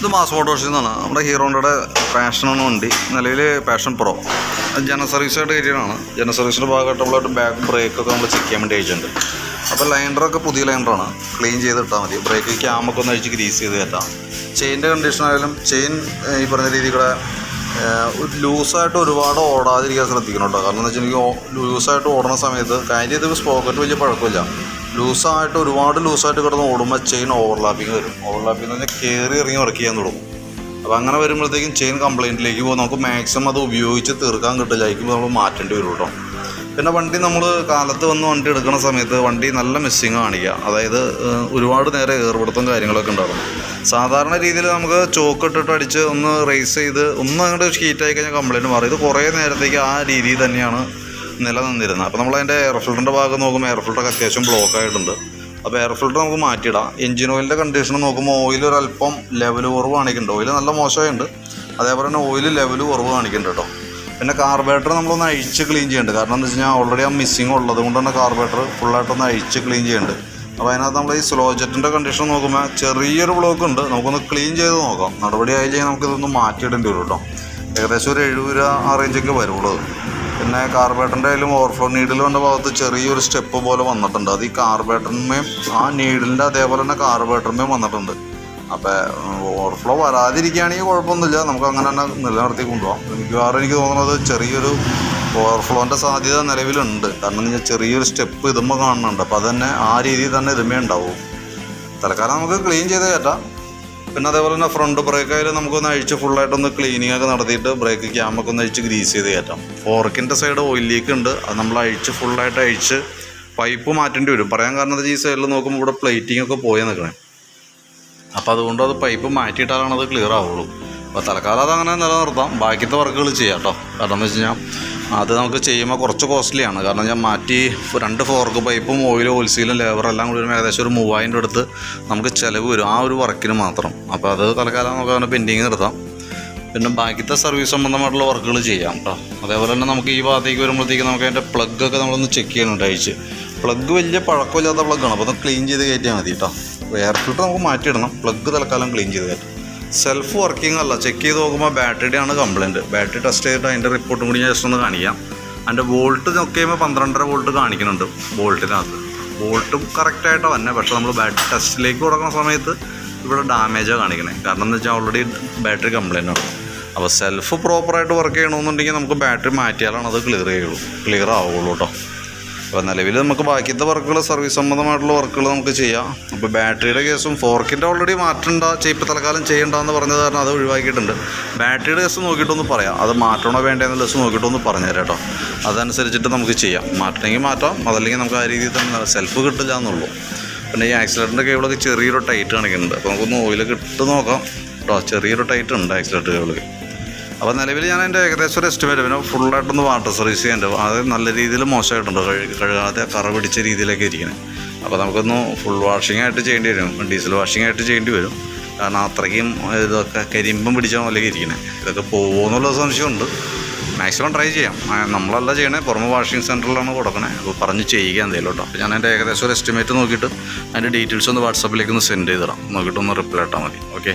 ഇത് മാസ് മോട്ടോഴ്സിൽ എന്നാണ് നമ്മുടെ ഹീറോണ്ടയുടെ പാഷനാണ് വണ്ടി. നിലവിൽ പാഷൻ പ്രോ ജന സർവീസായിട്ട് കയറ്റിയതാണ് ജന സർവീസിന്റെ ഭാഗമായിട്ട് നമ്മളായിട്ട് ബാക്ക് ബ്രേക്കൊക്കെ നമ്മൾ ചെക്ക് ചെയ്യാൻ വേണ്ടി അയച്ചിട്ടുണ്ട് അപ്പോൾ ലൈൻഡറൊക്കെ പുതിയ ലൈൻഡറാണ് ക്ലീൻ ചെയ്ത് ഇട്ടാൽ മതി. ബ്രേക്ക് ക്യാമൊക്കെ ഒന്ന് അഴിച്ച് ഗ്രീസ് ചെയ്ത് കയറ്റാം ചെയിന്റെ കണ്ടീഷൻ ആയാലും ചെയിൻ ഈ പറഞ്ഞ ഒരു ലൂസായിട്ട് ഒരുപാട് ഓടാതിരിക്കാൻ ശ്രദ്ധിക്കണം കേട്ടോ കാരണം എന്ന് വെച്ചിട്ടുണ്ടെങ്കിൽ ലൂസായിട്ട് ഓടുന്ന സമയത്ത് കാര്യം ഇത് സ്പോക്കറ്റ് വലിയ പഴക്കമില്ല. ലൂസായിട്ട് ഒരുപാട് ലൂസായിട്ട് കിടന്ന് ഓടുമ്പോൾ ചെയിൻ ഓവർലാപ്പിങ് വരും. ഓവർലാപ്പിങ് എന്ന് പറഞ്ഞാൽ കയറി ഇറങ്ങി വർക്ക് ചെയ്യാൻ തുടങ്ങും. അപ്പോൾ അങ്ങനെ വരുമ്പോഴത്തേക്കും ചെയിൻ കംപ്ലൈന്റിലേക്ക് പോകും. നമുക്ക് മാക്സിമം അത് ഉപയോഗിച്ച് തീർക്കാൻ കിട്ടില്ല. അതിലേക്ക് നമ്മൾ മാറ്റേണ്ടി വരും കേട്ടോ പിന്നെ വണ്ടി നമ്മൾ കാലത്ത് വന്ന് വണ്ടി എടുക്കുന്ന സമയത്ത് വണ്ടി നല്ല മിസ്സിങ് കാണിക്കുക. അതായത് ഒരുപാട് നേരെ ഏർപ്പെടുത്തും കാര്യങ്ങളൊക്കെ ഉണ്ടാകും സാധാരണ രീതിയിൽ നമുക്ക് ചോക്ക് ഇട്ടിട്ട് അടിച്ച് ഒന്ന് റേസ് ചെയ്ത് ഒന്ന് അങ്ങോട്ട് ഹീറ്റായി കഴിഞ്ഞാൽ കംപ്ലൈന്റ് മാറും. ഇത് കുറേ നേരത്തേക്ക് ആ രീതിയിൽ തന്നെയാണ് നിലനിന്നിരുന്നത്. അപ്പോൾ നമ്മളതിന്റെ എയർ ഫിൽറ്ററിന്റെ ഭാഗം നോക്കുമ്പോൾ എയർ ഫിൽറ്ററൊക്കെ അത്യാവശ്യം ബ്ലോക്ക് ആയിട്ടുണ്ട്. അപ്പോൾ എയർ ഫിൽറ്റർ നമുക്ക് മാറ്റിയിടാം. എഞ്ചിൻ ഓയിലിന്റെ കണ്ടീഷൻ നോക്കുമ്പോൾ ഓയിൽ ഒരല്പം ലെവൽ കുറവ് കാണിക്കുന്നുണ്ട്. ഓയിൽ നല്ല മോശമായിട്ടുണ്ട്. അതേപോലെ തന്നെ ഓയിൽ ലെവൽ കുറവ് കാണിക്കുന്നുണ്ട് കേട്ടോ പിന്നെ കാർബേറ്റർ നമ്മളൊന്ന് അഴിച്ച് ക്ലീൻ ചെയ്യുന്നുണ്ട് കാരണം എന്താ വെച്ച് കഴിഞ്ഞാൽ ഓൾറെഡി ആ മിസ്സിങ് ഉള്ളത് കൊണ്ട് തന്നെ കാർബേറ്റർ ഫുള്ളായിട്ടൊന്ന് അഴിച്ച് ക്ലീൻ ചെയ്യുന്നുണ്ട് അപ്പോൾ അതിനകത്ത് നമ്മൾ ഈ സ്ലോ ജെറ്റിന്റെ കണ്ടീഷൻ നോക്കുമ്പോൾ ചെറിയൊരു ബ്ലോക്ക് ഉണ്ട്. നമുക്കൊന്ന് ക്ലീൻ ചെയ്ത് നോക്കാം. നടപടി ആയി കഴിഞ്ഞാൽ നമുക്കിതൊന്ന് മാറ്റിയിടേണ്ടി വരും കേട്ടോ ഏകദേശം ഒരു എഴുപത് രൂപ ആ റേഞ്ചൊക്കെ വരുള്ളൂ. പിന്നെ കാർബേറ്ററിന്റെ ആയാലും ഓവർഫ്ലോ നീഡിൽ വന്ന ഭാഗത്ത് ചെറിയൊരു സ്റ്റെപ്പ് പോലെ വന്നിട്ടുണ്ട്. അത് ഈ കാർബേറ്ററിന്മേയും ആ നീഡിലിന്റെ അതേപോലെ തന്നെ കാർബേറ്ററിന്മേയും വന്നിട്ടുണ്ട്. അപ്പോൾ ഓവർഫ്ലോ വരാതിരിക്കുകയാണെങ്കിൽ കുഴപ്പമൊന്നുമില്ല. നമുക്ക് അങ്ങനെ തന്നെ നിലനിർത്തി കൊണ്ടുപോകാം. മിക്കവാറും എനിക്ക് തോന്നുന്നത് ചെറിയൊരു ഓവർഫ്ലോന്റെ സാധ്യത നിലവിലുണ്ട്. കാരണം കഴിഞ്ഞാൽ ചെറിയൊരു സ്റ്റെപ്പ് ഇതുമ്പോൾ കാണുന്നുണ്ട്. അപ്പോൾ അതന്നെ ആ രീതിയിൽ തന്നെ ഇതുമേ ഉണ്ടാവും തൽക്കാലം നമുക്ക് ക്ലീൻ ചെയ്ത് കയറ്റാം. പിന്നെ അതേപോലെ തന്നെ ഫ്രണ്ട് ബ്രേക്ക് ആയാലും നമുക്കൊന്ന് അഴിച്ച് ഫുള്ളായിട്ടൊന്ന് ക്ലീനിങ് ഒക്കെ നടത്തിയിട്ട് ബ്രേക്ക് ക്യാമൊക്കെ ഒന്ന് അഴിച്ച് ഗ്രീസ് ചെയ്ത് കയറ്റാം. ഫോർക്കിന്റെ സൈഡ് ഓയിൽ ലീക്ക് ഉണ്ട്. അത് നമ്മൾ അഴിച്ച് ഫുള്ളായിട്ട് അഴിച്ച് പൈപ്പ് മാറ്റേണ്ടി വരും. പറയാൻ കാരണം എന്താ ഈ സൈഡിൽ നോക്കുമ്പോൾ ഇവിടെ പ്ലേറ്റിംഗ് ഒക്കെ പോയി നിൽക്കണേ. അപ്പോൾ അതുകൊണ്ട് അത് പൈപ്പ് മാറ്റിയിട്ടാലാണ് അത് ക്ലിയർ ആവുള്ളൂ. അപ്പോൾ തൽക്കാലം അങ്ങനെ നിലനിർത്താം. ബാക്കിയത്തെ വർക്കുകൾ ചെയ്യാം കേട്ടോ കാരണം എന്ന് വെച്ച് കഴിഞ്ഞാൽ അത് നമുക്ക് ചെയ്യുമ്പോൾ കുറച്ച് കോസ്റ്റ്ലിയാണ് കാരണം ഞാൻ മാറ്റി രണ്ട് ഫോർക്ക് പൈപ്പും ഓയിലും ഹോൾസെയിലും ലേബറെല്ലാം കൂടി ഏകദേശം ഒരു മൂവായിരം അടുത്ത് നമുക്ക് ചിലവ് വരും. ആ ഒരു വർക്കിന് മാത്രം. അപ്പോൾ അത് തൽക്കാലം നമുക്ക് അങ്ങനെ പെൻഡിങ് നിർത്താം. പിന്നെ ബാക്കിത്തെ സർവീസ് സംബന്ധമായിട്ടുള്ള വർക്കുകൾ ചെയ്യാം കേട്ടോ അതേപോലെ തന്നെ നമുക്ക് ഈ ഭാഗത്തേക്ക് വരുമ്പോഴത്തേക്ക് നമുക്ക് അതിന്റെ പ്ലഗ് ഒക്കെ നമ്മളൊന്ന് ചെക്ക് ചെയ്യാനുണ്ട് അയച്ച് പ്ലഗ് വലിയ പഴക്കമില്ലാത്ത പ്ലഗ്ഗാണ് അപ്പോൾ അത് ക്ലീൻ ചെയ്ത് കയറ്റിയാൽ മതി കേട്ടോ എയർ ഫിൽട്ടർ നമുക്ക് മാറ്റിയിടണം. പ്ലഗ് തൽക്കാലം ക്ലീൻ ചെയ്ത് കയറ്റും. സെൽഫ് വർക്കിംഗ് അല്ല. ചെക്ക് ചെയ്ത് നോക്കുമ്പോൾ ബാറ്ററിയുടെ ആണ് കംപ്ലയിന്റ് ബാറ്ററി ടെസ്റ്റ് ചെയ്തിട്ട് അതിന്റെ റിപ്പോർട്ടും കൂടി ഞാൻ ജസ്റ്റ് ഒന്ന് കാണിക്കാം. അതിന്റെ വോൾട്ട് നോക്കി കഴിയുമ്പോൾ പന്ത്രണ്ടര വോൾട്ട് കാണിക്കുന്നുണ്ട് വോൾട്ടിനകത്ത് വോൾട്ടും കറക്റ്റായിട്ടാണ് തന്നെ പക്ഷേ നമ്മൾ ബാറ്ററി ടെസ്റ്റിലേക്ക് കൊടുക്കുന്ന സമയത്ത് ഇവിടെ ഡാമേജാണ് കാണിക്കണേ. കാരണം എന്ന് വെച്ചാൽ ഓൾറെഡി ബാറ്ററി കംപ്ലയിന്റ് ആണ്. അപ്പോൾ സെൽഫ് പ്രോപ്പറായിട്ട് വർക്ക് ചെയ്യണമെന്നുണ്ടെങ്കിൽ നമുക്ക് ബാറ്ററി മാറ്റിയാലാണ് അത് ക്ലിയർ ചെയ്യുള്ളൂ. ക്ലിയർ ആവുള്ളൂ കേട്ടോ അപ്പോൾ നിലവിൽ നമുക്ക് ബാക്കിയത്തെ വർക്കുകൾ സർവീസ് സംബന്ധമായിട്ടുള്ള വർക്കുകൾ നമുക്ക് ചെയ്യാം. അപ്പോൾ ബാറ്ററിയുടെ കേസും ഫോർക്കിന്റെ ഓൾറെഡി മാറ്റണ്ട ഇപ്പോൾ തൽക്കാലം ചെയ്യണ്ടെന്ന് പറഞ്ഞത് കാരണം അത് ഒഴിവാക്കിയിട്ടുണ്ട്. ബാറ്ററിയുടെ കേസ് നോക്കിയിട്ടൊന്ന് പറയാം. അത് മാറ്റണോ വേണ്ടതെന്നുള്ള കേസ് നോക്കിയിട്ടൊന്ന് പറഞ്ഞുതരാം കേട്ടോ. അതനുസരിച്ചിട്ട് നമുക്ക് ചെയ്യാം. മാറ്റണമെങ്കിൽ മാറ്റാം. അതല്ലെങ്കിൽ നമുക്ക് ആ രീതിയിൽ തന്നെ സെൽഫ് കിട്ടില്ല എന്നുള്ളൂ. പിന്നെ ഈ ആക്സിലേറ്ററിന്റെ കേബിളൊക്കെ ചെറിയൊരു ടൈറ്റ് കാണിക്കുന്നുണ്ട് അപ്പോൾ നമുക്കൊന്ന് ഓയിലൊക്കെ ഇട്ട് നോക്കാം കേട്ടോ ചെറിയൊരു ടൈറ്റ് ഉണ്ട് ആക്സിലേറ്റർ കേബിളൊക്കെ അപ്പോൾ നിലവിൽ ഞാൻ എന്റെ ഏകദേശം ഒരു എസ്റ്റിമേറ്റ് പിന്നെ ഫുള്ളായിട്ടൊന്ന് വാട്ടർ സർവീസ് ചെയ്യേണ്ടത് അത് നല്ല രീതിയിൽ മോശമായിട്ടുണ്ട്. കഴുകി കഴുകാതെ കറ പിടിച്ച രീതിയിലൊക്കെ ഇരിക്കുന്നത് അപ്പോൾ നമുക്കൊന്ന് ഫുൾ വാഷിംഗ് ആയിട്ട് ചെയ്യേണ്ടി വരും. ഡീസൽ വാഷിംഗ് ആയിട്ട് ചെയ്യേണ്ടി വരും. കാരണം അത്രയ്ക്കും ഇതൊക്കെ കരിമ്പം പിടിച്ച പോലെ ഇരിക്കുന്നത് ഇതൊക്കെ പോകുമോ എന്നുള്ള സംശയമുണ്ട്. മാക്സിമം ട്രൈ ചെയ്യാം. നമ്മളല്ല ചെയ്യണേ. പുറമെ വാഷിംഗ് സെന്ററിലാണ് കൊടുക്കണേ. അപ്പോൾ പറഞ്ഞ് ചെയ്യുക എന്തെങ്കിലും കേട്ടോ. അപ്പോൾ ഞാൻ എന്റെ ഏകദേശം ഒരു എസ്റ്റിമേറ്റ് നോക്കിയിട്ട് അതിന്റെ ഡീറ്റെയിൽസ് ഒന്ന് വാട്സാപ്പിലേക്ക് ഒന്ന് സെൻഡ് ചെയ്തിടാം നോക്കിയിട്ട് ഒന്ന് റിപ്ലൈ ഇട്ടാൽ മതി. ഓക്കെ